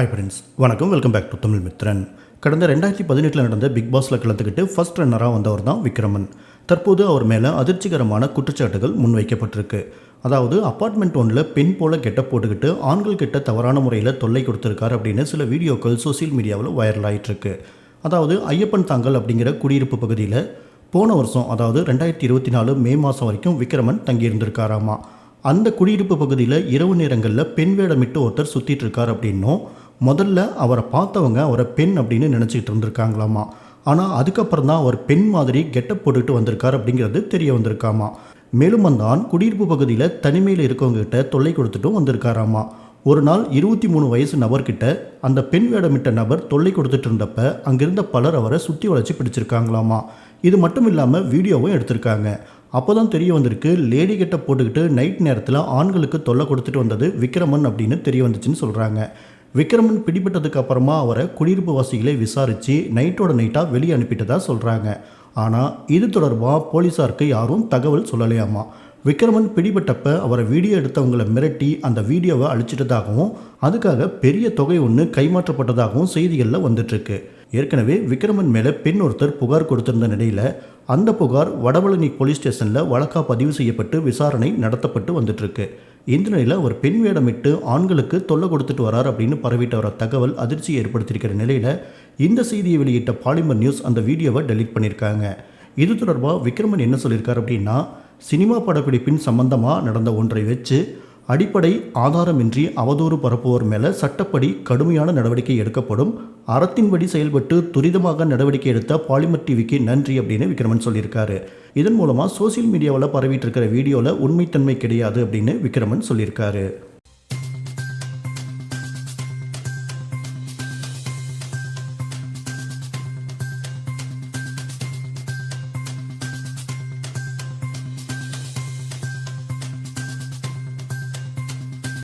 Hi friends வணக்கம். Welcome back to Tamil Mithran கடந்த ரெண்டாயிரத்தி பதினெட்டில் நடந்த பிக் பாஸில் கலந்துக்கிட்டு ஃபர்ஸ்ட் ரன்னராக வந்தவர் தான் விக்ரமன். தற்போது அவர் மேலே அதிர்ச்சிகரமான குற்றச்சாட்டுகள் முன்வைக்கப்பட்டிருக்கு. அதாவது அப்பார்ட்மெண்ட் ஒன்றில் பெண் போல கெட்ட போட்டுக்கிட்டு ஆண்கள் கிட்ட தவறான முறையில் தொல்லை கொடுத்துருக்காரு அப்படின்னு சில வீடியோக்கள் சோஷியல் மீடியாவில் வைரல் ஆயிட்டிருக்கு. அதாவது ஐயப்பன் தாங்கல் அப்படிங்கிற குடியிருப்பு பகுதியில் போன வருஷம் அதாவது ரெண்டாயிரத்தி இருபத்தி நாலு மே மாதம் வரைக்கும் விக்ரமன் தங்கியிருந்திருக்காராமா. அந்த குடியிருப்பு பகுதியில் இரவு நேரங்களில் பெண் வேடமிட்டு ஒருத்தர் சுற்றிட்டு இருக்கார் அப்படின்னும் முதல்ல அவரை பார்த்தவங்க அவரை பெண் அப்படின்னு நினச்சிக்கிட்டு இருந்திருக்காங்களாமா. ஆனால் அதுக்கப்புறம் தான் அவர் பெண் மாதிரி கெட்டப் போட்டுக்கிட்டு வந்திருக்கார் அப்படிங்கிறது தெரிய வந்திருக்காமா. மேலும் அந்த ஆண் குடியிருப்பு பகுதியில் தனிமையில் இருக்கவங்ககிட்ட தொல்லை கொடுத்துட்டும் வந்திருக்காராமா. ஒரு நாள் இருபத்தி மூணு வயசு நபர்கிட்ட அந்த பெண் வேடமிட்ட நபர் தொல்லை கொடுத்துட்டு இருந்தப்ப அங்கிருந்த பலர் அவரை சுற்றி வளைச்சி பிடிச்சிருக்காங்களாமா. இது மட்டும் இல்லாமல் வீடியோவும் எடுத்திருக்காங்க. அப்போ தான் தெரிய வந்திருக்கு லேடி கிட்ட போட்டுக்கிட்டு நைட் நேரத்தில் ஆண்களுக்கு தொல்லை கொடுத்துட்டு வந்தது விக்ரமன் அப்படின்னு தெரிய வந்துச்சுன்னு சொல்கிறாங்க விக்ரமன் பிடிபட்டதுக்கு அப்புறமா அவரை குடியிருப்பு வாசிகளை விசாரித்து நைட்டோட நைட்டாக வெளியே அனுப்பிட்டதா சொல்கிறாங்க ஆனால் இது தொடர்பாக போலீஸாருக்கு யாரும் தகவல் சொல்லலையாமா? விக்ரமன் பிடிபட்டப்ப அவரை வீடியோ எடுத்தவங்களை மிரட்டி அந்த வீடியோவை அழிச்சிட்டதாகவும் அதுக்காக பெரிய தொகை ஒன்று கைமாற்றப்பட்டதாகவும் செய்திகளில் வந்துட்டுருக்கு. ஏற்கனவே விக்ரமன் மேலே பெண் ஒருத்தர் புகார் கொடுத்திருந்த நிலையில் அந்த புகார் வடபழனி போலீஸ் ஸ்டேஷனில் வழக்காக பதிவு செய்யப்பட்டு விசாரணை நடத்தப்பட்டு வந்துட்டுருக்கு. இந்த நிலையில் அவர் பெண் வேடமிட்டு ஆண்களுக்கு தொல்லை கொடுத்துட்டு வரார் அப்படின்னு பரவிட்டு வர தகவல் அதிர்ச்சியை ஏற்படுத்தியிருக்கிற நிலையில் இந்த செய்தியை வெளியிட்ட பாலிமர் நியூஸ் அந்த வீடியோவை டெலீட் பண்ணியிருக்காங்க. இது தொடர்பாக விக்ரமன் என்ன சொல்லியிருக்கார் அப்படின்னா சினிமா படப்பிடிப்பின் சம்பந்தமாக நடந்த ஒன்றை வச்சு அடிப்படை ஆதாரமின்றி அவதூறு பரப்புவோர் மேலே சட்டப்படி கடுமையான நடவடிக்கை எடுக்கப்படும். அறத்தின்படி செயல்பட்டு துரிதமாக நடவடிக்கை எடுத்த பாலிமர் டிவிக்கு நன்றி அப்படின்னு விக்ரமன் சொல்லியிருக்காரு. இதன் மூலமாக சோசியல் மீடியாவில் பரவிட்டு இருக்கிற வீடியோவில் உண்மைத்தன்மை கிடையாது அப்படின்னு விக்ரமன் சொல்லியிருக்காரு.